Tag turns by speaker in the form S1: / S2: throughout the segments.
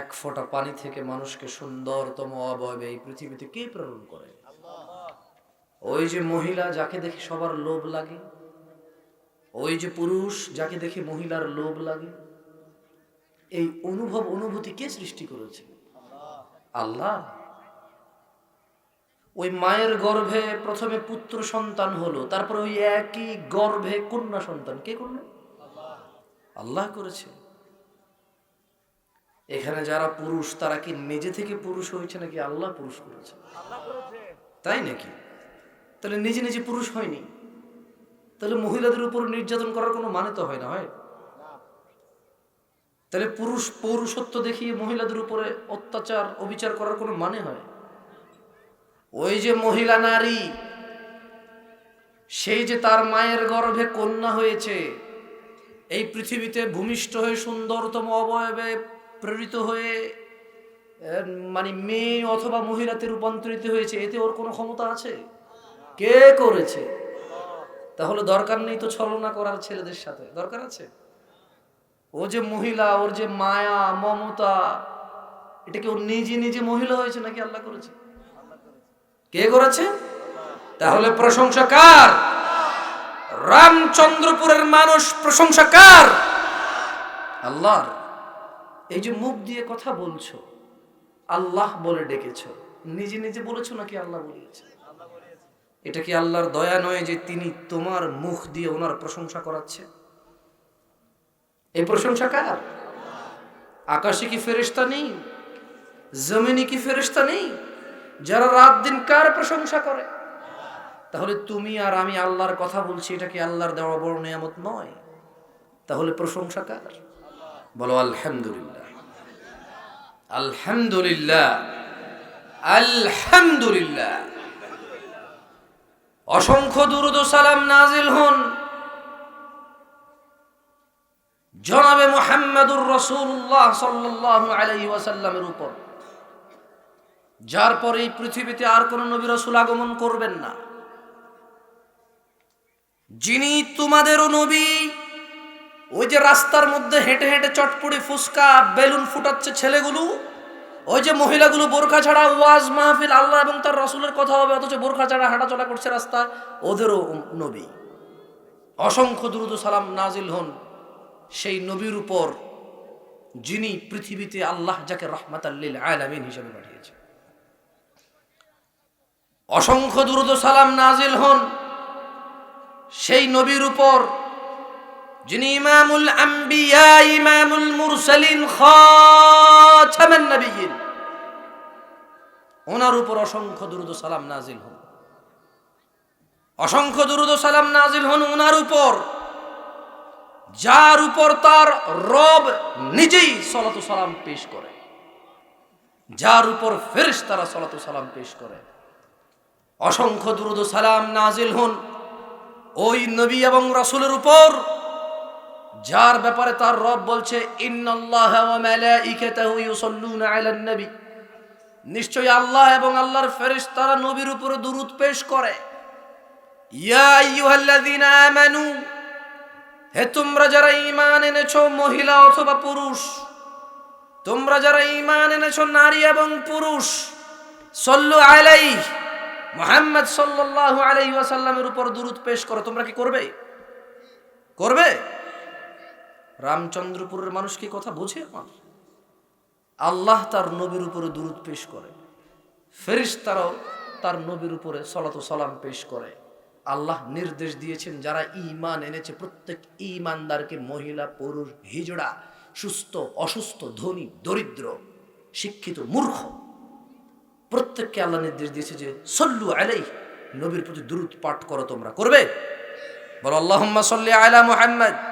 S1: এক ফোঁটা পানি থেকে মানুষকে সুন্দরতম অবয়বে এই পৃথিবীতে কে প্রেরণ করে? ওই যে মহিলা যাকে দেখে সবার লোভ লাগে, ওই যে পুরুষ যাকে দেখে মহিলার লোভ লাগে, এই অনুভব, অনুভূতি কে সৃষ্টি করেছে? আল্লাহ। ওই মায়ের গর্ভে প্রথমে পুত্র সন্তান হলো, তারপর ওই একই গর্ভে কন্যা সন্তান, কে করল আল্লাহ করেছে। এখানে যারা পুরুষ তারা কি নিজে থেকে পুরুষ হয়েছে নাকি আল্লাহ পুরুষ করেছে? তাই নাকি? তাহলে নিজে নিজে পুরুষ হয়নি। তাহলে মহিলাদের উপর নির্যাতন করার কোনো মানে তো হয় না হয়? তাহলে পুরুষ পৌরুষত্ব দেখিয়ে মহিলাদের উপরে অত্যাচার অবিচার করার কোনো মানে হয়? ওই যে মহিলা নারী সেই যে তার মায়ের গর্ভে কন্যা হয়েছে এই পৃথিবীতে ভূমিষ্ঠ হয়ে সুন্দরতম অবয়বে প্রেরিত হয়ে মানে মেয়ে অথবা মহিলাতে রূপান্তরিত হয়েছে, এতে ওর কোনো ক্ষমতা আছে? কে করেছে? তাহলে দরকার নেই তো ছলনা করার ছেলেদের সাথে, দরকার আছে? ও যে মহিলা, ওর যে মায়া, মমতা, এটা কি ওর নিজে নিজে মহিলা হয়েছে নাকি আল্লাহ করেছে? কে করেছে? তাহলে প্রশংসা কার? রামচন্দ্রপুরের মানুষ প্রশংসা কার? আল্লাহর। এই যে মুখ দিয়ে কথা বলছো, আল্লাহ বলে ডেকেছো, নিজে নিজে বলেছ নাকি আল্লাহ বলিয়েছে এটা কি আল্লাহর দয়া নয় যে তিনি তোমার মুখ দিয়ে ওনার প্রশংসা করাচ্ছে? এই প্রশংসা কার? আকাশে কি ফেরেশতা নেই? জমিনে কি ফেরেশতা নেই? যারা রাত দিন কার প্রশংসা করে? তাহলে তুমি আর আমি আল্লাহর কথা বলছি, এটা কি আল্লাহর দেওয়া বড় নিয়ামত নয়? তাহলে প্রশংসা কার? বলো, আলহামদুলিল্লাহ। আলহামদুলিল্লাহ আলহামদুলিল্লাহ। অসংখ্য দুরুদ সালাম নাজিল হন। জনাবে মোহাম্মদুর রসুল্লাহ সাল্লাহ আলাই ওয়াসাল্লামের উপর। যার পর এই পৃথিবীতে আর কোন নবী রসুল আগমন করবেন না। যিনি তোমাদেরও নবী ওই যে রাস্তার মধ্যে হেঁটে হেঁটে চটপড়ি ফুসকা বেলুন ফুটাচ্ছে ছেলেগুলো, ওই যে মহিলাগুলো বোরখা ছাড়া ওয়াজ মাহফিল, আল্লাহ এবং তার রসুলের কথা হবে, অথচ বোরখা ছাড়া হাঁটাচলা করছে রাস্তা, ওদেরও নবী। অসংখ্য দুরুদ সালাম নাজিল হন সেই নবীর উপর, যিনি পৃথিবীতে আল্লাহ যাকে রহমাত আল্লিল আলামিন হিসেবে পাঠিয়েছে অসংখ্য দুরুদ সালাম নাজিল হন সেই নবীর উপর যিনি ইমামুল আম্বিয়া, ইমামুল মুরসালিন খাতামান নবিয়িন ওনার উপর অসংখ্য দুরুদ সালাম নাজিল হন। অসংখ্য দুরুদ সালাম নাজিল হন ওনার উপর। যার উপর তার রব নিজেই সলাতু সালাম পেশ করে। যার উপর ফেরেশ তারা সলাতু সালাম পেশ করে। অসংখ্য দুরুদ সালাম নাজিল হন ওই নবী এবং রাসূলের উপর। যার ব্যাপারে তার রব বলছে নিশ্চয়ই আল্লাহ এবং আল্লাহর ফেরিস তারা নবীর উপরে দুরূদ পেশ করে। হে তোমরা যারা ইমান এনেছ, মহিলা অথবা পুরুষ, তোমরা যারা ইমান এনেছো, নারী এবং পুরুষ, সল্লু আলাইহি, মোহাম্মদ সাল্লাল্লাহু আলাইহি ওয়াসাল্লামের উপর দুরূদ পেশ করো। তোমরা কি করবে? করবে? রামচন্দ্রপুরের মানুষ কি কথা বোঝে আমার আল্লাহ তার নবীর উপরে দুরুদ পেশ করে। ফেরিস তারাও তার নবীর উপরে সলাত সালাম পেশ করে। আল্লাহ নির্দেশ দিয়েছেন, যারা ইমান এনেছে, প্রত্যেক ইমানদারকে মহিলা, পুরুষ, হিজড়া, সুস্থ, অসুস্থ, ধনী, দরিদ্র, শিক্ষিত, মূর্খ, প্রত্যেককে আল্লাহ নির্দেশ দিয়েছে যে, সল্লু আলাই নবীর প্রতি দুরুদ পাঠ করো, তোমরা করবে? বলো, আল্লাহুম্মা সাল্লি আলা মুহাম্মদ।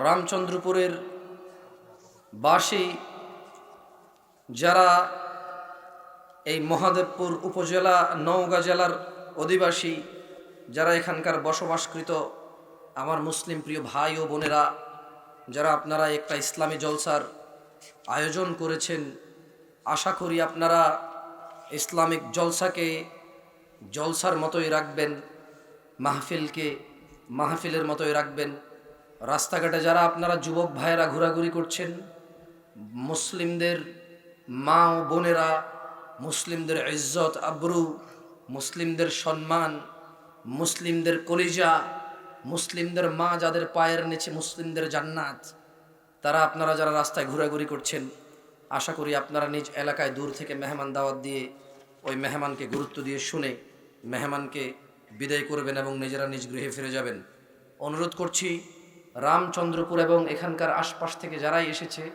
S1: রামচন্দ্রপুরের বাসী যারা এই মহাদেবপুর উপজেলা, নওগাঁ জেলার অধিবাসী, যারা এখানকার বসবাসকৃত আমার মুসলিম প্রিয় ভাই ও বোনেরা, যারা আপনারা একটা ইসলামী জলসার আয়োজন করেছেন, আশা করি আপনারা ইসলামিক জলসাকে জলসার মতোই রাখবেন, মাহফিলকে মাহফিলের মতোই রাখবেন। রাস্তাঘাটে যারা আপনারা যুবক ভাইয়েরা ঘোরাঘুরি করছেন, মুসলিমদের মা ও বোনেরা, মুসলিমদের ইজ্জত, আবরু, মুসলিমদের সম্মান, মুসলিমদের কলিজা, মুসলিমদের মা যাদের পায়ের নিচে, মুসলিমদের জান্নাত, তারা আপনারা যারা রাস্তায় ঘোরাঘুরি করছেন, আশা করি আপনারা নিজ এলাকায় দূর থেকে মেহমান দাওয়াত দিয়ে ওই মেহমানকে গুরুত্ব দিয়ে শুনে মেহমানকে বিদায় করবেন এবং নিজেরা নিজ গৃহে ফিরে যাবেন। অনুরোধ করছি রামচন্দ্রপুর এবং এখানকার আশপাশ থেকে যারাই এসেছে,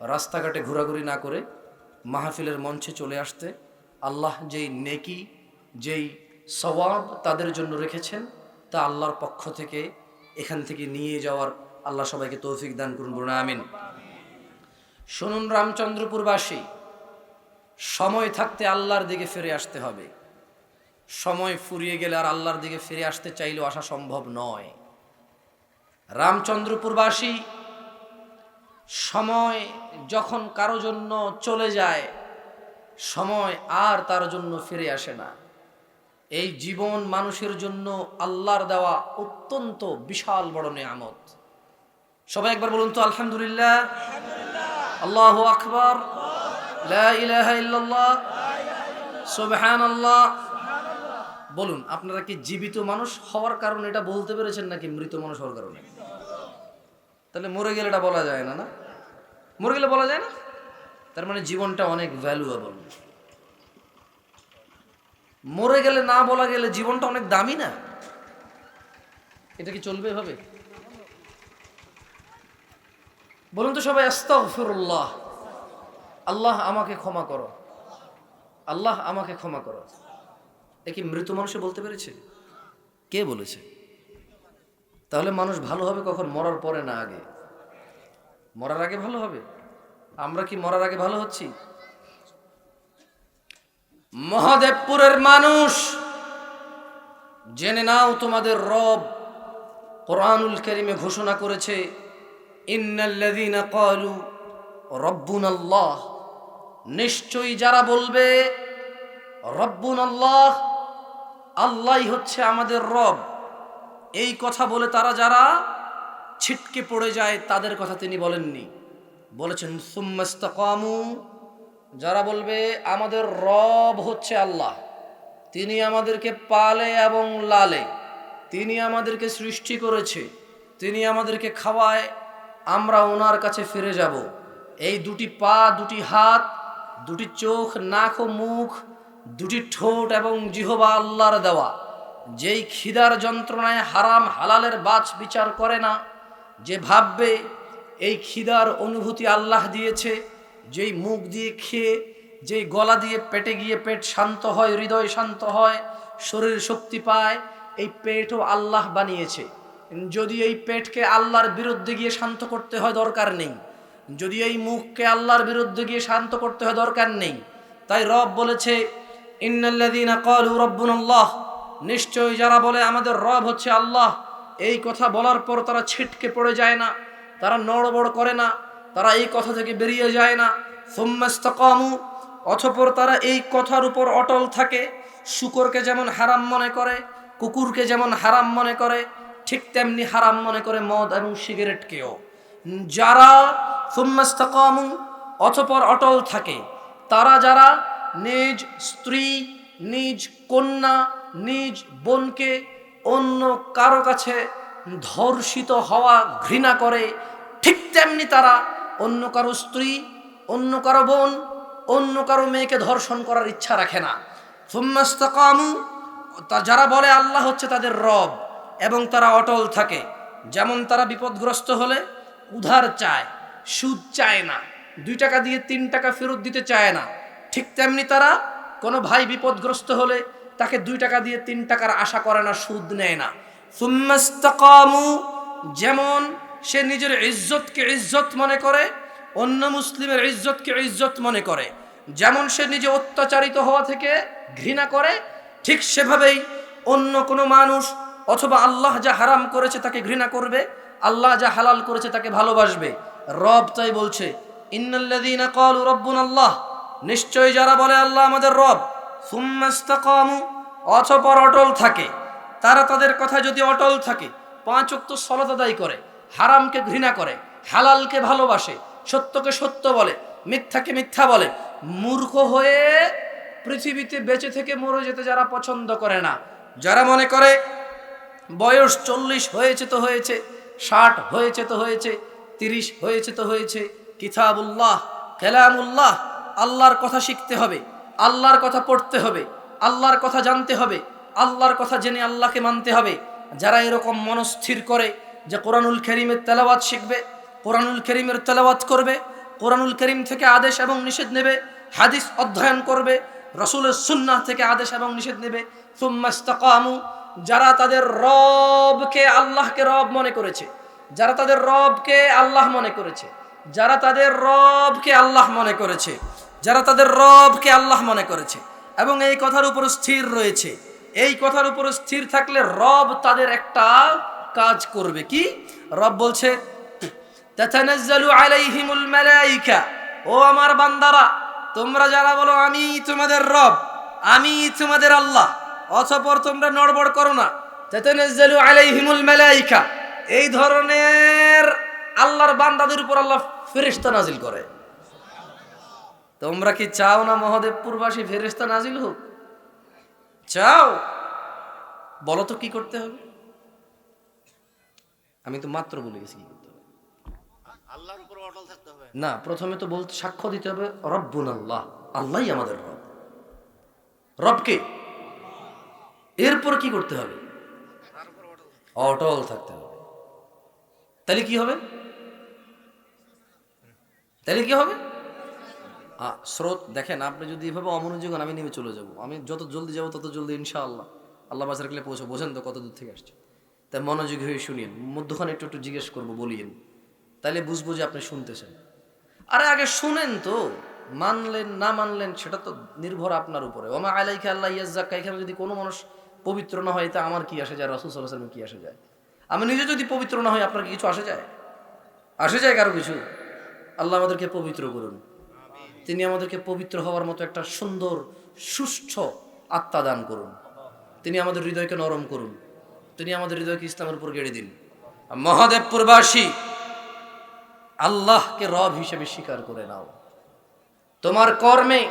S1: রাস্তাঘাটে ঘোরাঘুরি না করে মাহফিলের মঞ্চে চলে আসতে আল্লাহ যেই নেকি, যেই সওয়াব তাদের জন্য রেখেছেন, তা আল্লাহর পক্ষ থেকে এখান থেকে নিয়ে যাওয়ার আল্লাহ সবাইকে তৌফিক দান করুন বলুন, আমিন। শুনুন রামচন্দ্রপুরবাসী, সময় থাকতে আল্লাহর দিকে ফিরে আসতে হবে। সময় ফুরিয়ে গেলে আর আল্লাহর দিকে ফিরে আসতে চাইলেও আসা সম্ভব নয়। রামচন্দ্রপুরবাসী, সময় যখন কারও জন্য চলে যায়, সময় আর তার জন্য ফিরে আসে না। এই জীবন মানুষের জন্য আল্লাহর দেওয়া অত্যন্ত বিশাল বড় নেয়ামত। সবাই একবার বলুন তো, আলহামদুলিল্লাহ। আল্লাহ আকবর। ইল্লাল্লাহ। সুবহানাল্লাহ। বলুন, আপনারা কি জীবিত মানুষ হওয়ার কারণে এটা বলতে পেরেছেন নাকি মৃত মানুষ হওয়ার কারণে? তাহলে মরে গেলে এটা বলা যায় না না? মরে গেলে বলা যায় না? তার মানে জীবনটা অনেক ভ্যালুয়েবল মরে গেলে না বলা গেলে জীবনটা অনেক দামি না? এটা কি চলবে এভাবে? বলুন তো সবাই, আস্তাগফিরুল্লাহ। আল্লাহ আমাকে ক্ষমা করো। আল্লাহ আমাকে ক্ষমা করো। এ কি মৃত মানুষে বলতে পেরেছে? কে বলেছে? তাহলে মানুষ ভালো হবে কখন? মরার পরে না আগে? মরার আগে ভালো হবে? আমরা কি মরার আগে ভালো হচ্ছি? মহাদেবপুরের মানুষ, জেনে নাও তোমাদের রব কোরআনুল করিমে ঘোষণা করেছে রব্বুনাল্লাহ। নিশ্চয়ই যারা বলবে রব্বুন রব্বুনাল্লাহ, আল্লাহই হচ্ছে আমাদের রব। এই কথা বলে তারা যারা ছিটকে পড়ে যায়, তাদের কথা তিনি বলেননি। বলেছেন, সুম্মাস্তাকামু যারা বলবে, আমাদের রব হচ্ছে আল্লাহ। তিনি আমাদেরকে পালে এবং লালে। তিনি আমাদেরকে সৃষ্টি করেছে। তিনি আমাদেরকে খাওয়ায়। আমরা ওনার কাছে ফিরে যাব। এই দুটি পা, দুটি হাত, দুটি চোখ, নাক ও মুখ, দুটি ঠোঁট এবং জিহবা আল্লাহর দেওয়া। যেই খিদার যন্ত্রণায় হারাম হালালের বাছ বিচার করে না, যে ভাববে এই খিদার অনুভূতি আল্লাহ দিয়েছে, যেই মুখ দিয়ে খেয়ে, যেই গলা দিয়ে পেটে গিয়ে পেট শান্ত হয়, হৃদয় শান্ত হয়, শরীর শক্তি পায়, এই পেটও আল্লাহ বানিয়েছে। যদি এই পেটকে আল্লাহর বিরুদ্ধে গিয়ে শান্ত করতে হয় দরকার নেই। যদি এই মুখকে আল্লাহর বিরুদ্ধে গিয়ে শান্ত করতে হয় দরকার নেই। তাই রব বলেছে, ইন্নাল্লাযীনা ক্বালু রাব্বুনাল্লাহ নিশ্চয়ই যারা বলে আমাদের রব হচ্ছে আল্লাহ, এই কথা বলার পর তারা ছিটকে পড়ে যায় না, তারা নড়বড় করে না, তারা এই কথা থেকে বেরিয়ে যায় না। সুম্মাস্তাকামু অথপর তারা এই কথার উপর অটল থাকে, শুকরকে যেমন হারাম মনে করে, কুকুরকে যেমন হারাম মনে করে, ঠিক তেমনি হারাম মনে করে মদ এবং সিগারেটকেও। যারা সুম্মাস্তাকামু অথপর অটল থাকে, তারা যারা নিজ স্ত্রী, নিজ কন্যা নিজ বোনকে অন্য কারও কাছে ধর্ষিত হওয়া, ঘৃণা করে, ঠিক তেমনি তারা অন্য কারও স্ত্রী, অন্য কারও বোন, অন্য কারও মেয়েকে ধর্ষণ করার ইচ্ছা রাখে না। সুম্মাস্তাকামু, তা যারা বলে আল্লাহ হচ্ছে তাদের রব এবং তারা অটল থাকে। যেমন তারা বিপদগ্রস্ত হলে উধার চায়, সুদ চায় না, দুই টাকা দিয়ে তিন টাকা ফেরত দিতে চায় না। ঠিক তেমনি তারা কোনো ভাই বিপদগ্রস্ত হলে তাকে দুই টাকা দিয়ে তিন টাকার আশা করে না, সুদ নেয় না। যেমন সে নিজের ইজ্জতকে ইজ্জত মনে করে, অন্য মুসলিমের ইজ্জতকে ইজ্জত মনে করে। যেমন সে নিজে অত্যাচারিত হওয়া থেকে ঘৃণা করে, ঠিক সেভাবেই অন্য কোনো মানুষ অথবা আল্লাহ যা হারাম করেছে তাকে ঘৃণা করবে, আল্লাহ যা হালাল করেছে তাকে ভালোবাসবে। রব তাই বলছে, ইন্নাল্লাযীনা ক্বালু রাব্বুনাল্লাহ নিশ্চয়ই যারা বলে আল্লাহ আমাদের রব সুম্মাস্তাকামু অথপর অটল থাকে। তারা তাদের কথা যদি অটল থাকে, পাঁচ অক্ত সলাত আদায় করে, হারামকে ঘৃণা করে, হালালকে ভালোবাসে, সত্যকে সত্য বলে, মিথ্যাকে মিথ্যা বলে, মূর্খ হয়ে পৃথিবীতে বেঁচে থেকে মরে যেতে যারা পছন্দ করে না, যারা মনে করে বয়স চল্লিশ হয়েছে তো হয়েছে, ষাট হয়েছে তো হয়েছে, তিরিশ হয়েছে তো হয়েছে, কিতাবুল্লাহ, কেলামুল্লাহ, আল্লাহর কথা শিখতে হবে। আল্লাহর কথা পড়তে হবে, আল্লাহর কথা জানতে হবে, আল্লাহর কথা জেনে আল্লাহকে মানতে হবে। যারা এরকম মনস্থির করে যে কোরআনুল করিমের তেলাওয়াত শিখবে, কোরআনুল করিমের তেলাওয়াত করবে, কোরআনুল করিম থেকে আদেশ এবং নিষেধ নেবে, হাদিস অধ্যয়ন করবে, রসুলের সুন্নাহ থেকে আদেশ এবং নিষেধ নেবে সুম্মাস্তাকামু যারা তাদের রবকে আল্লাহকে রব মনে করেছে, যারা তাদের রবকে আল্লাহ মনে করেছে, যারা তাদের রবকে আল্লাহ মনে করেছে যারা তাদের রবকে আল্লাহ মনে করেছে এবং এই কথার উপর স্থির রয়েছে। এই কথার উপর স্থির থাকলে রব তাদের একটা কাজ করবে। কি? রব বলছে ও আমার বান্দারা, তোমরা যারা বলো, আমি তোমাদের রব, আমি তোমাদের আল্লাহ, অতঃপর তোমরা নড়বড় করো না। এই ধরনের আল্লাহর বান্দাদের উপর আল্লাহ ফেরেশতা নাজিল করে। তোমরা কি চাও না মহাদেবপুরবাসী ফেরেশতা নাজিল হোক? চাও। বলো তো কি করতে হবে? আমি তো মাত্র বলে গেছি কি করতে হবে।
S2: আল্লাহর উপর অটল থাকতে হবে।
S1: না প্রথমে তো বলতে সাক্ষ্য দিতে হবে রব্বুন আল্লাহ। আল্লাহই আমাদের রব। রবকে? এরপর কি করতে হবে।
S2: অটল থাকতে
S1: হবে। তাহলে কি হবে? তাহলে কি হবে? স্রোত দেখেন আপনি যদি এভাবে অমনোযোগ হন, আমি নেমে চলে যাব। আমি যত জলদি যাব তত জলদি ইনশাআল্লাহ। আল্লাহ বাজার গেলে পৌঁছো বোঝেন তো কত দূর থেকে আসছে। তাই মনোযোগী হয়ে শুনিয়েন মধ্যখানে একটু একটু জিজ্ঞেস করব বলিয়েন। তাইলে বুঝব যে আপনি শুনতেছেন। আরে আগে শুনেন তো। মানলেন না মানলেন সেটা তো নির্ভর আপনার উপরে। ওমা আলাইকা আল্লাহ ইয়াজ্জাক্কা। এখানে যদি কোনো মানুষ পবিত্র না হয় তা আমার কি আসে যায়? রসুল সাল্লাহ কি আসে যায়? আমি নিজে যদি পবিত্র না হয় আপনার কিছু আসে যায়? আসে যায় কারও কিছু? আল্লাহ আমাদেরকে পবিত্র করুন। তিনি আমাদেরকে পবিত্র হওয়ার মতো একটা সুন্দর, সুষ্ঠ আত্মা দান করুন। তিনি আমাদের হৃদয়কে নরম করুন। তিনি আমাদের হৃদয়কে ইসলামের উপর গেড়ে দিন। মহাদেবপুরবাসী, আল্লাহকে রব হিসেবে স্বীকার করে নাও। তোমার কর্মে,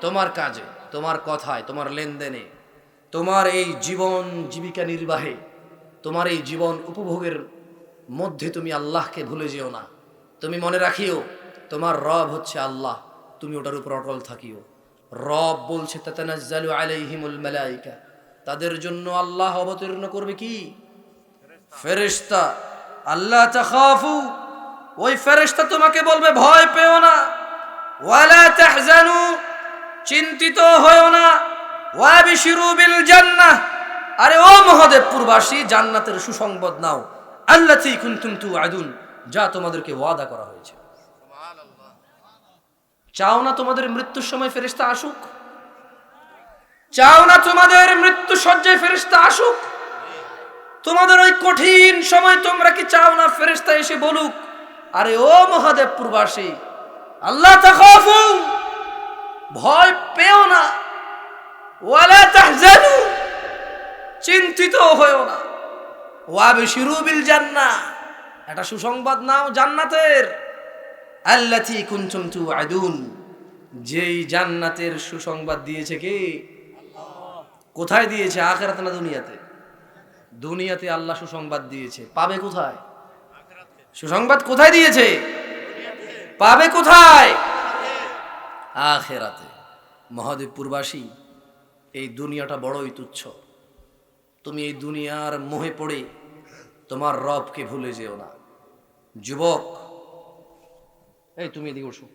S1: তোমার কাজে, তোমার কথায়, তোমার লেনদেনে, তোমার এই জীবন জীবিকা নির্বাহে, তোমার এই জীবন উপভোগের মধ্যে তুমি আল্লাহকে ভুলে যেও না। তুমি মনে রাখিও, তোমার রব হচ্ছে আল্লাহ। তুমি ওটার উপর অটল থাকিও। রব বলছে, তাতানাজ্জালু আলাইহিমুল মালাইকা। তাদের জন্য আল্লাহ অবতীর্ণ করবে কি? ফেরেশতা। আল্লাহ তাখাফু। ওই ফেরেশতা তোমাকে বলবে, ভয় পেও না। ওয়ালা তাহজানু। চিন্তিত হয়েও না। ওয়াবিশিরু বিল জান্নাহ আরে ও মহাদেবপুরবাসী, জান্নাতের সুসংবাদ নাও। আল্লাতি কুনতুম তুআদুন যা তোমাদেরকে ওয়াদা করা হয়েছে। চাও না তোমাদের মৃত্যুর সময় ফেরেশতা আসুক? চাও না তোমাদের মৃত্যু সজ্জায় ফেরেশতা আসুক? তোমাদের ওই কঠিন সময় তোমরা কি চাও না ফেরেশতা এসে বলুক? আরে ও মহাদেব মহাদেবপুরবাসী আল্লাহ ভয় পেও না। ওয়ালা চিন্তিত হয়েও না। ওয়াবিশিরু বিল জান্নাহ একটা সুসংবাদ নাও জান্নাতের। আল্লাতি কুনতুম তুআদুন যেই জান্নাতের সুসংবাদ দিয়েছে কে? কোথায় দিয়েছে? আখেরাতে না দুনিয়াতে? দুনিয়াতে আল্লাহ সুসংবাদ দিয়েছে। পাবে কোথায়? সুসংবাদ কোথায় দিয়েছে? পাবে কোথায়? আখেরাতে। মহাদেবপুরবাসী, এই দুনিয়াটা বড়ই তুচ্ছ। তুমি এই দুনিয়ার মোহে পড়ে তোমার রবকে ভুলে যেও না। যুবক এই তুমি এদিকে ওঠো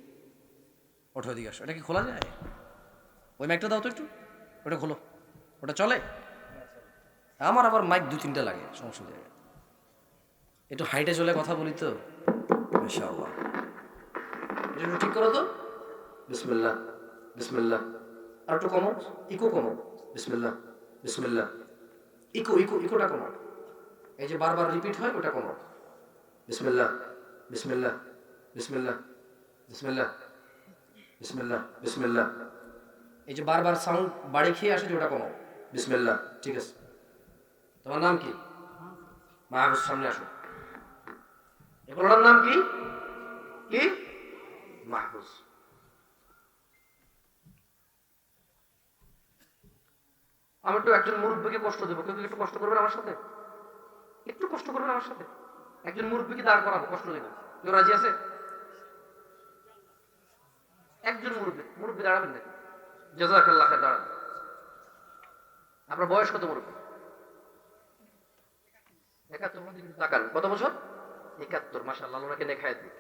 S1: ওঠো এদিকে আসো। এটা কি খোলা যায়? ওই মাইকটা দাও তো একটু। ওটা খোলো। ওটা চলে? আমার আবার মাইক দু তিনটা লাগে, সমস্যা জায়গায় একটু হাইটে চলে কথা বলি তো? একটু ঠিক করো তো। বিসমিল্লাহ বিসমিল্লাহ। আর একটু কমো ইকো কমো বিসমিল্লাহ বিসমিল্লাহ। ইকো ইকো ইকোটা কমো এই যে বারবার রিপিট হয়, ওটা কমো বিসমিল্লাহ বিসমিল্লাহ বিসমিল্লাহ। বিসমিল্লাহ বিসমিল্লাহ বিসমিল্লাহ। এই যে বারবার সাউন্ড বাড়ি খেয়ে আসে ওটা কমো বিসমিল্লাহ ঠিক আছে। তোমার নাম কি? মাহবুব সামনে আসো। এগুলোর নাম কি? কি? মাহবুজ আমি একটু একজন মুরব্বীকে কষ্ট দেবো। কেউ কি একটু কষ্ট করবেন আমার সাথে? একটু কষ্ট করবেন আমার সাথে? একজন মুরব্বীকে দাঁড় করাবো কষ্ট দেবো। কেউ রাজি আছে? একজন মুরব্বী মুরব্বী দাঁড়াবেন নাকি জাজাকাল্লাহ দাঁড়ান। আপনার বয়স কত মুরব্বী? একাত্তর মধ্যে কিন্তু তাকান। কত বছর? একাত্তর মাসা আল্লাহ ওনাকে নেখায় দিন।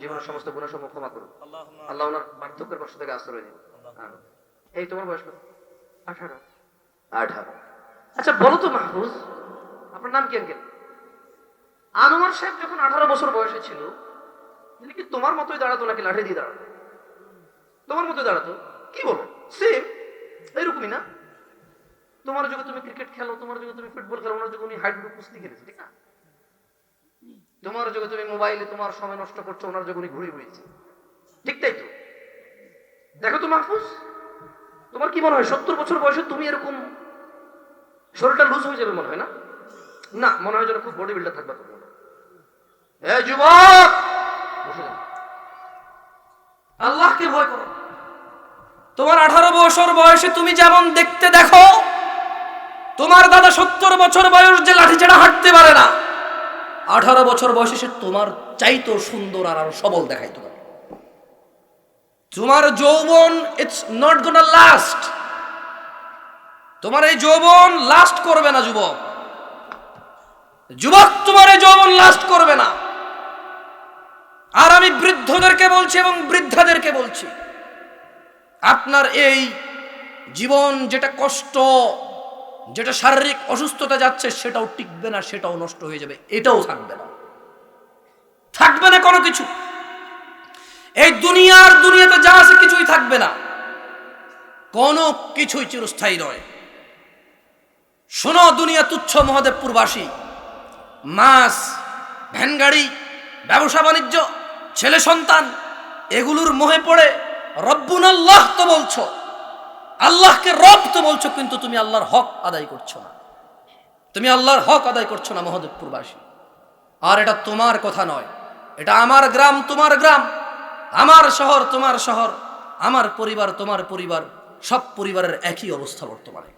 S1: জীবনের সমস্ত গুণসমূহ ক্ষমা করুন। আল্লাহ ওনার বার্ধক্যের কষ্ট থেকে আশ্রয় দিন এই তোমার বয়স কত? আঠারো। আঠারো। আচ্ছা বলো তো মাহফুজ আপনার নাম কি আঙ্কেল? আনোয়ার সাহেব যখন আঠারো বছর বয়সে ছিল তিনি কি তোমার মতোই দাঁড়াতো নাকি লাঠি দিয়ে দাঁড়াতো? তোমার মতোই দাঁড়াতো। কি বলো? সেম এরকমই না? তোমার যুগে তুমি ক্রিকেট খেলো, তোমার যুগে তুমি ফুটবল খেলো, ওনার যুগে উনি হাইড্রো কুস্তি খেলেছে, ঠিক না? তোমার যুগে তুমি মোবাইলে তোমার সময় নষ্ট করছ, ওনার যুগে উনি ঘুরে ঘুরিয়েছে ঠিক তাই তো? দেখো তো মাহফুজ, তোমার কি মনে হয়, সত্তর বছর বয়সে তুমি এরকম শরীরটা লুজ হয়ে যাবে মনে হয় না? না, মনে হয় যেন খুব বডি বিল্ডার থাকবে তোমার। এ যুবক। আল্লাহকে ভয় করো। তোমার আঠারো বছর বয়সে তুমি যেমন দেখতে দেখো, তোমার দাদা সত্তর বছর বয়স যে লাঠি ছাড়া হাঁটতে পারে না, আঠারো বছর বয়সে সে তোমার চাইতো সুন্দর আর আরও সবল দেখাইতো পারে। তোমার যৌবন ইটস নট গোনা লাস্ট তোমার এই যৌবন লাস্ট করবে না যুবক। যুবক, তোমার এই যৌবন লাস্ট করবে না। আর আমি বৃদ্ধদেরকে বলছি এবং বৃদ্ধাদেরকে বলছি। আপনার এই জীবন যেটা কষ্ট, যেটা শারীরিক অসুস্থতা যাচ্ছে, সেটাও টিকবে না, সেটাও নষ্ট হয়ে যাবে, এটাও থাকবে না। থাকবে না কোনো কিছু। এই দুনিয়ার দুনিয়াতে যা আছে কিছুই থাকবে না। কোনো কিছুই চিরস্থায়ী নয়। শোনো দুনিয়া তুচ্ছ মহাদেবপুরবাসী। মাছ, ভ্যানগাড়ি ব্যবসা বাণিজ্য ছেলে সন্তান, এগুলোর মোহে পড়ে রব্বুন আল্লাহ তো বলছো। আল্লাহকে রব তো বলছো, কিন্তু তুমি আল্লাহর হক আদায় করছ না। তুমি আল্লাহর হক আদায় করছ না, মহাদেবপুরবাসী। আর এটা তোমার কথা নয়। এটা আমার গ্রাম, তোমার গ্রাম। আমার শহর, তোমার শহর। আমার পরিবার, তোমার পরিবার। সব পরিবারের একই অবস্থা বর্তমানে।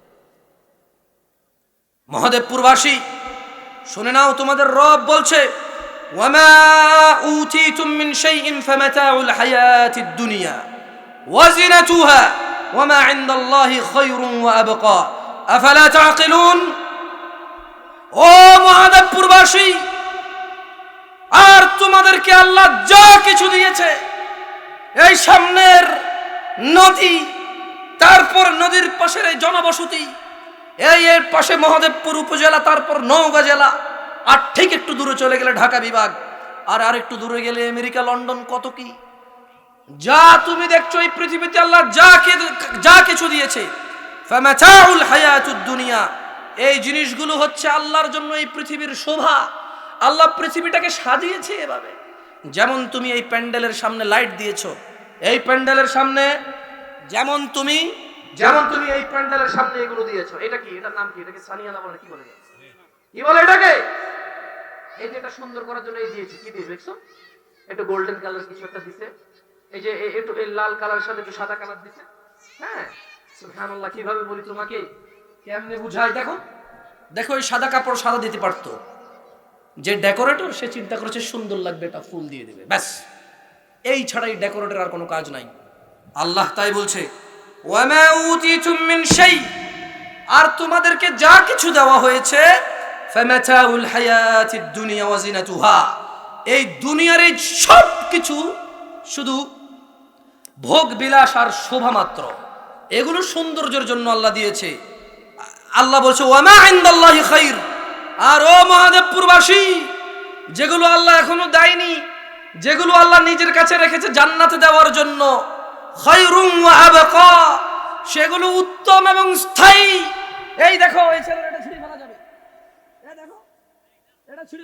S1: মহাদেবপুরবাসী, শুনে নাও, তোমাদের রব বলছে, ওয়ামা উতিতুম মিন শাইইন ফামাতাউল হায়াতিদ দুনিয়া। ওয়াজিনাতুহা ওয়ামা ইনদাল্লাহি খায়রুন ওয়া আবকা আফালা তাআকিলুন ও মহাদেবপুরবাসী, আর তোমাদেরকে আল্লাহ যা কিছু দিয়েছে, এই সামনের নদী, তারপর নদীর পাশের এই জনবসতি, এই এর পাশে মহাদেবপুর উপজেলা, তারপর নওগাঁ জেলা, আর ঠিক একটু দূরে চলে গেলে ঢাকা বিভাগ, আর আর একটু দূরে গেলে আমেরিকা, লন্ডন, কত কি? যা তুমি দেখছ এই পৃথিবীতে আল্লাহ যা কে- যা কিছু দিয়েছে। দুনিয়া। এই জিনিসগুলো হচ্ছে আল্লাহর জন্য এই পৃথিবীর শোভা। আল্লাহ পৃথিবীটাকে সাজিয়েছে এভাবে। যেমন তুমি এই প্যান্ডেলের সামনে লাইট দিয়েছ। এই প্যান্ডেলের সামনে যেমন তুমি যেমন তুমি এই প্যান্ডেলের সামনে এগুলো দিয়েছ। এটা কি? এটার নাম কি? এটাকে সানিয়ালা বলে কি বলে কি বলে এটাকে? এই যে এটা সুন্দর করার জন্য এই দিয়েছে। কি দিয়েছে দেখছ? একটু গোল্ডেন কালার কিছু একটা দিছে। এই যে একটু লাল কালারের সাথে একটু সাদা কালার দিছে। হ্যাঁ? সুবহানাল্লাহ, কীভাবে বলি তোমাকে? কেমনে বুঝাই? দেখো। দেখো, এই সাদা কাপড় সাদা দিতে পারতো। যে ডেকোরেটর সে চিন্তা করেছে, সুন্দর লাগবে, এটা ফুল দিয়ে দেবে। ব্যাস। এই ছাড়া এই ডেকোরেটর আর কোনো কাজ নাই। আল্লাহ তাই বলছে শাই। আর তোমাদেরকে যা কিছু দেওয়া হয়েছে এই দুনিয়ার এই সব কিছু শুধু ভোগ বিলাস আর শোভা মাত্র। এগুলো সৌন্দর্যের জন্য আল্লাহ দিয়েছে। আল্লাহ বলছে আর ও মহাদেবপুরবাসী, যেগুলো আল্লাহ এখনও দেয়নি, যেগুলো আল্লাহ নিজের কাছে রেখেছে জান্নাতে দেওয়ার জন্য সেগুলো উত্তম এবং স্থায়ী। এই দেখো, এই ছেলের এটা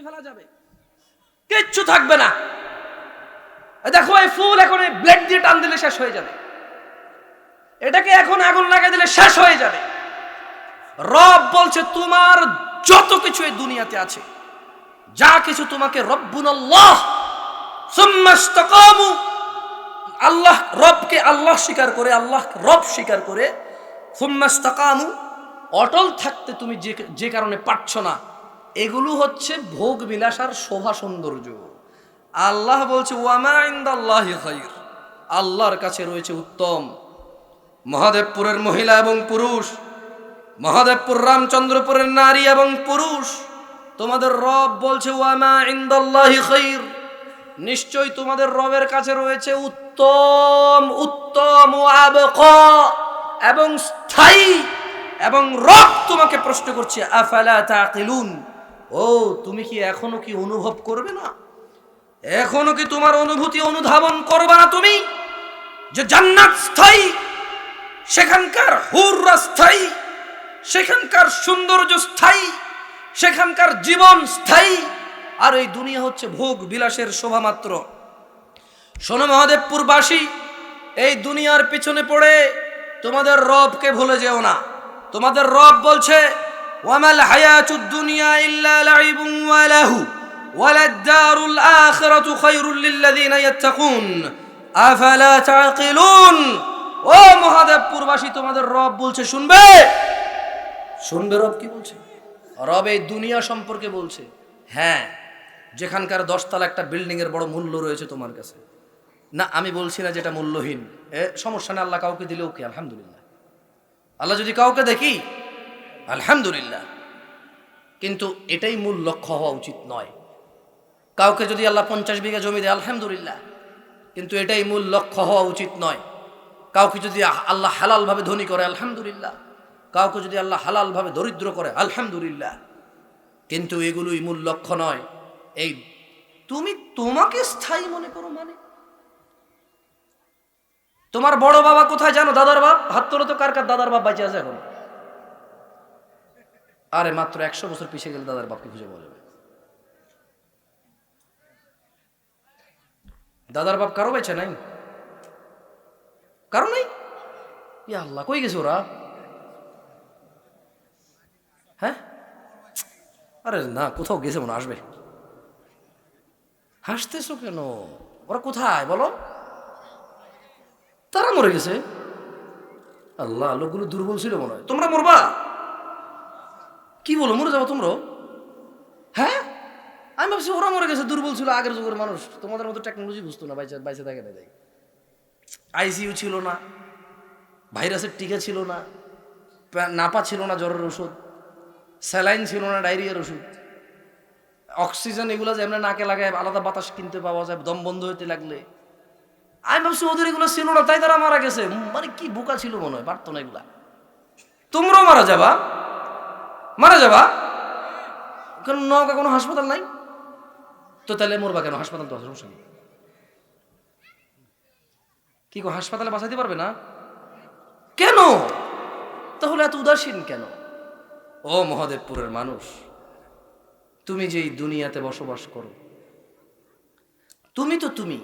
S1: ফেলা যাবে। কিচ্ছু থাকবে না। দেখো, এই ফুল এখন এই ব্লেড দিয়ে টান দিলে শেষ হয়ে যাবে। এটাকে এখন আগুন লাগাই দিলে শেষ হয়ে যাবে। রব বলছে, তোমার যত কিছু এই দুনিয়াতে আছে, যা কিছু তোমাকে রব্বুন আল্লাহ আল্লাহ রবকে আল্লাহ স্বীকার করে, আল্লাহ রব স্বীকার করে সুম্মাস্তাকামু অটল থাকতে তুমি যে যে কারণে পারছ না, এগুলো হচ্ছে ভোগ বিলাসার শোভা সৌন্দর্য। আল্লাহ বলছে, ওয়ামা আল্লাহর কাছে রয়েছে উত্তম। মহাদেবপুরের মহিলা এবং পুরুষ, মহাদেবপুর রামচন্দ্রপুরের নারী এবং পুরুষ, তোমাদের রব বলছে, ওয়ামা ইন্দাল্লাহি খাইর। নিশ্চয়ই তোমাদের রবের কাছে রয়েছে উত্তম উত্তম এবং স্থায়ী এবং রব তোমাকে প্রশ্ন করছে, আফালা তাকিলুন? ও, তুমি কি এখনও কি অনুভব করবে না? এখনও কি তোমার অনুভূতি অনুধাবন করবে না তুমি? যে জান্নাত স্থায়ী, সেখানকার হুররা স্থায়ী, সেখানকার সৌন্দর্য স্থায়ী, সেখানকার জীবন স্থায়ী। আর এই দুনিয়া হচ্ছে ভোগ বিলাসের শোভা মাত্র। শোনো মহাদেবপুরবাসী, এই দুনিয়ার পিছনে পড়ে তোমাদের রবকে ভুলে যেও না। তোমাদের রব বলছে, ওয়ামাল হায়াতুদ দুনিয়া ইল্লা লাইবুন ওয়া ওয়ালাদ দারুল আখিরাতু খায়রুল লিল্লাযিনা ইয়াত্তাকুন। আফালা তাকিলুন ও মহাদেবপুরবাসী, তোমাদের রব বলছে, শুনবে? শুনবে রব কি বলছে? রব এই দুনিয়া সম্পর্কে বলছে। হ্যাঁ যেখানকার দশতলা একটা বিল্ডিং এর বড় মূল্য রয়েছে তোমার কাছে। না, আমি বলছি না যেটা মূল্যহীন। এ, সমস্যা না আল্লাহ কাউকে দিলেও কি আলহামদুলিল্লাহ। আল্লাহ যদি কাউকে দেখি, আলহামদুলিল্লাহ। কিন্তু এটাই মূল লক্ষ্য হওয়া উচিত নয়। কাউকে যদি আল্লাহ পঞ্চাশ বিঘা জমি দেয়, আলহামদুলিল্লাহ। কিন্তু এটাই মূল লক্ষ্য হওয়া উচিত নয়। কাউকে যদি আল্লাহ হালালভাবে ধনী করে, আলহামদুলিল্লাহ। কাউকে যদি আল্লাহ হালালভাবে দরিদ্র করে, আলহামদুলিল্লাহ। কিন্তু এগুলোই মূল লক্ষ্য নয়। এই তুমি তোমাকে স্থায়ী মনে করো মানে? তোমার বড় বাবা কোথায় জানো? দাদার বাপ? হাত তোলো তো, কার কার দাদার বাপ বাঁচে আছে এখন? আরে মাত্র একশো বছর পিছিয়ে গেলে দাদার বাপকে খুঁজে পাওয়া যাবে দাদার বাপ কারও বেছে নাই? কারও নাই? আল্লাহ, কই গেছে ওরা? হ্যাঁ? আরে না, কোথাও গেছে মনে আসবে। হাসতেছো কেন? ওরা কোথায়, বলো? তারা মরে গেছে। আল্লাহ, লোকগুলো দুর্বল ছিল মনে হয়। তোমরা মরবা? কি বলো, মরে যাব তোমরা ভাবছি ওরা মরে গেছে, দুর্বল ছিল, আগের যুগের মানুষ। তোমাদের মতো টেকনোলজি বুঝতো না, বাইচে বাইচে থাকে না আইসিইউ ছিল না, ভাইরাসের টিকা ছিল না নাপা ছিল না জ্বরের ওষুধ, স্যালাইন ছিল না ডায়রিয়ার ওষুধ। অক্সিজেন এগুলো যে এমনি নাকে লাগায়, আলাদা বাতাস কিনতে পাওয়া যায়, দম বন্ধ হইতে লাগলে। আমি ভাবছি ওদের এগুলো ছিল না, তাই তারা মারা গেছে। মানে কি বোকা ছিল মনে হয়, পারতো না এগুলা। তোমরাও মারা যাবা? মারা যাবা? কেন নৌকা কোনো হাসপাতাল নাই? তো তাহলে মরবা কেন? হাসপাতাল তো সমস্যা নেই কি হাসপাতালে বাঁচাইতে পারবে না? কেন? তাহলে এত উদাসীন কেন? ও মহাদেবপুরের মানুষ, তুমি যে এই দুনিয়াতে বসবাস করো, তুমি তো তুমি,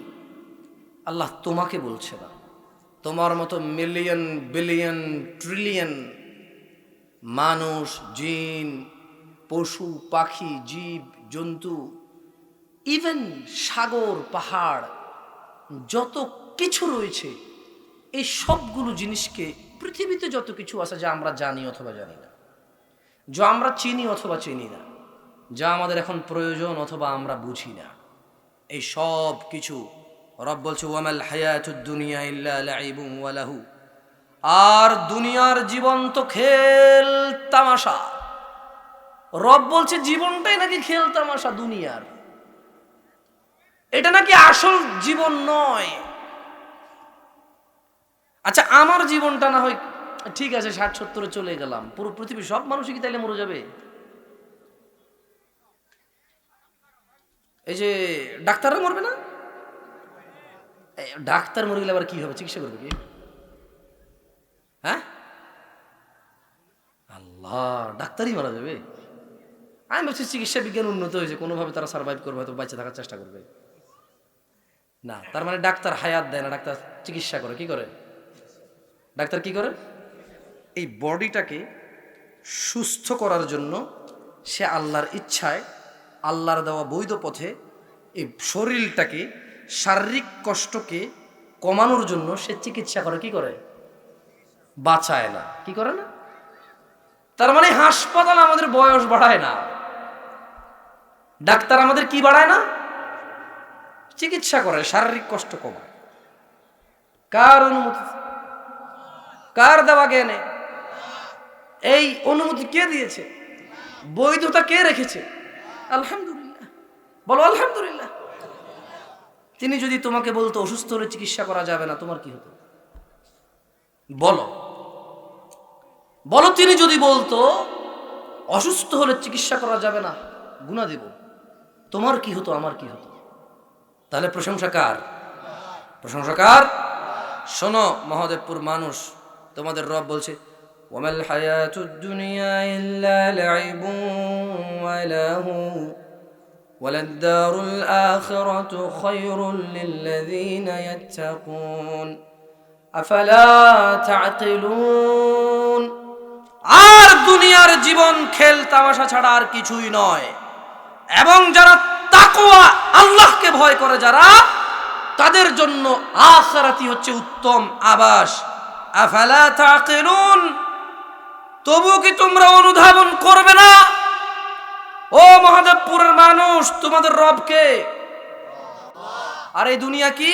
S1: আল্লাহ তোমাকে বলছে না। তোমার মতো মিলিয়ন বিলিয়ন ট্রিলিয়ন মানুষ, জিন, পশু, পাখি, জীব, জন্তু ইভেন সাগর, পাহাড়, যত কিছু রয়েছে, এই সবগুলো জিনিসকে পৃথিবীতে যত কিছু আছে যা আমরা জানি অথবা জানি না। যা আমরা চিনি অথবা চিনি না। যা আমাদের এখন প্রয়োজন অথবা আমরা বুঝি না। এই সব কিছু রব বলছে, ওয়ামাল হায়াতুদ দুনিয়া ইল্লা লাইবুম ওয়া লাহু। আর দুনিয়ার জীবন তো খেল তামাশা। রব বলছে, জীবনটাই নাকি খেল তামাশা দুনিয়ার। এটা নাকি আসল জীবন নয়। আচ্ছা আমার জীবনটা না হয় ঠিক আছে, ষাট সত্তরে চলে গেলাম। পুরো পৃথিবী সব মানুষই কি তাইলে মরে যাবে? এই যে ডাক্তাররা মরবে না? ডাক্তার মরে গেলে আবার কি হবে? চিকিৎসা করবে কি? হ্যাঁ? আল্লাহ, ডাক্তারই মারা যাবে? আমি ভাবছি চিকিৎসা বিজ্ঞান উন্নত হয়েছে, কোনোভাবে তারা সার্ভাইভ করবে, হয়তো বাঁচে থাকার চেষ্টা করবে। না, তার মানে ডাক্তার হায়াত দেয় না, ডাক্তার চিকিৎসা করে, কি করে? ডাক্তার কি করে? এই বডিটাকে সুস্থ করার জন্য সে আল্লাহর ইচ্ছায়, আল্লাহর দেওয়া বৈধ পথে এই শরীরটাকে, শারীরিক কষ্টকে কমানোর জন্য সে চিকিৎসা করে, কি করে? বাঁচায় না। কি করে না? তার মানে হাসপাতাল আমাদের বয়স বাড়ায় না। ডাক্তার আমাদের কি বাড়ায় না? চিকিৎসা করে শারীরিক কষ্ট কমায়। কার অনুমতি? কার দেওয়া জ্ঞানে? এই অনুমতি কে দিয়েছে? বৈধতা কে রেখেছে? আলহামদুলিল্লাহ। বলো আলহামদুলিল্লাহ। তিনি যদি তোমাকে বলতো অসুস্থ হলে চিকিৎসা করা যাবে না তোমার কি হতো? বলো। বলো তিনি যদি বলতো অসুস্থ হলে চিকিৎসা করা যাবে না গুণা দেব। তোমার কি হতো আমার কি হতো? তাহলে প্রশংসা কার প্রশংসা কার শোনো মহাদেবপুর মানুষ তোমাদের রব বলছে ওয়ামাল হায়াতুদ দুনিয়া ইল্লা লাইবুন ওয়া লাহু وللدار الآخرة خير للذين يتقون أفلا تعقلون আর দুনিয়ার জীবন খেল তামাশা ছাড়া আর কিছুই নয় এবং যারা তাকওয়া আল্লাহকে ভয় করে যারা, তাদের জন্য আখরাতি হচ্ছে উত্তম আবাস। আফালা তাকিলুন? তবু কি তোমরা অনুধাবন করবে না? ও মহাদেবপুরের মানুষ, তোমাদের রবকে? আর এই দুনিয়া কি?